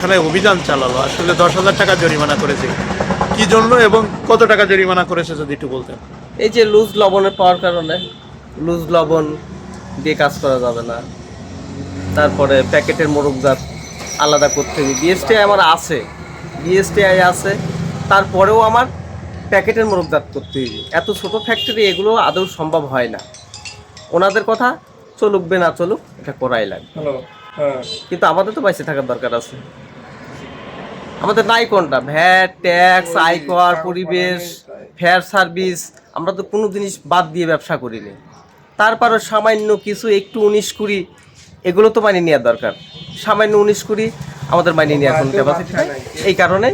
এখানে অভিযান চালালো। আসলে দশ হাজার টাকা জরিমানা করেছে। কি জন্য এবং কত টাকা জরিমানা করেছে যদি একটু বলতেন? এই যে লুজ লবণের পাওয়ার কারণে লুজ লবণ দিয়ে কাজ করা যাবে না। তারপরে প্যাকেটের মোরগজাত আলাদা করতে হবে। বিএসটিআই আমার আছে। বিএসটিআই আছে। তারপরেও আমার প্যাকেটের মোরগজাত করতে হবে। এত ছোট ফ্যাক্টরি এগুলো আদৌ সম্ভব হয় না। ওনাদের কথা চলুক বে না চলুক এটা করাই লাগবে। কিন্তু আমাদের তো বাইসে থাকার দরকার আছে। আমাদের নাই কোনটা? ভ্যাট ট্যাক্স আয়কর পরিবেশ ফেয়ার সার্ভিস আমরা তো কোনো জিনিস বাদ দিয়ে ব্যবসা করিনি। তারপরও সামান্য কিছু একটু উনিশ কুড়ি এগুলো তো মানিয়ে নেওয়ার দরকার। সামান্য উনিশ কুড়ি আমাদের মানিয়ে নেওয়ার কোনো ক্যাপাসিটি নাই। এই কারণে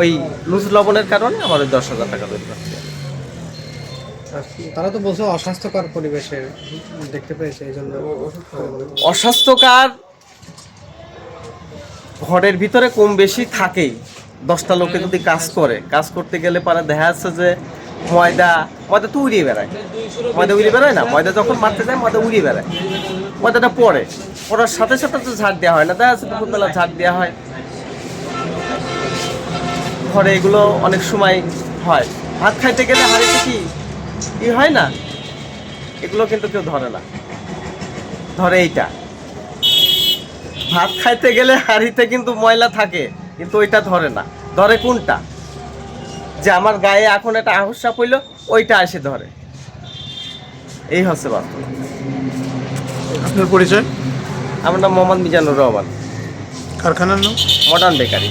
ওই লুজ লবণের কারণে আমাদের দশ হাজার টাকা দরকার তারা তো বলছে অস্বাস্থ্যকর পরিবেশে দেখতে পেয়েছে এই জন্য। অস্বাস্থ্যকর ঘরের ভিতরে কম বেশি থাকেই। দশটা লোকে যদি কাজ করে কাজ করতে গেলে পরে দেখা যাচ্ছে যে ময়দা ময়দা তো উড়িয়ে বেড়ায়। ময়দা উড়িয়ে বেড়ায় না? ময়দা যখন মারতে যায় ময়দা উড়িয়ে বেড়ায়। ময়দাটা পড়ে। পড়ার সাথে সাথে তো ঝাড় দেওয়া হয় না। দেখা যাচ্ছে দুপুরবেলা ঝাড় দেওয়া হয়। ঘরে এগুলো অনেক সময় হয়। ভাত খাইতে গেলে হাড়িতে কি? ই হয় না? এগুলো কিন্তু কেউ ধরে না। ধরে এইটা। ভাত খাইতে গেলে হাঁড়িতে কিন্তু ময়লা থাকে কিন্তু ওইটা ধরে না। ধরে কোনটা? যে আমার গায়ে এখন একটা আহস্যা পড়ল ওইটা এসে ধরে। এই হচ্ছে বাস্তব। আপনার পরিচয়? আমার নাম মোহাম্মদ মিজানুর রহমান। কারখানার নাম? Modern bakery.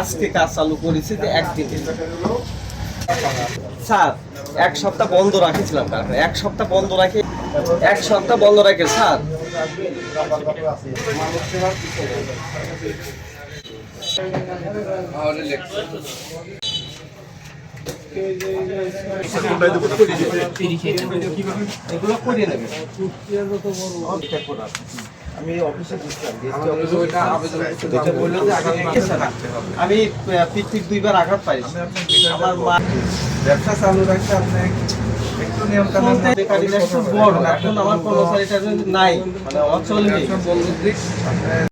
আজকে কাজ চালু করেছি যে একদিনে। স্যার, এক সপ্তাহ বন্ধ রাখেছিলাম কারখানা এক সপ্তাহ বন্ধ রাখে এক সপ্তাহ বন্ধ রাখে, স্যার। আমি অফিসে দুইবার আঘাত পাইছি আমার মা ব্যবসা চালু রাখতে আপনি একটু নিয়ম কানুন বড় এখন আমার নাই মানে অচল নেই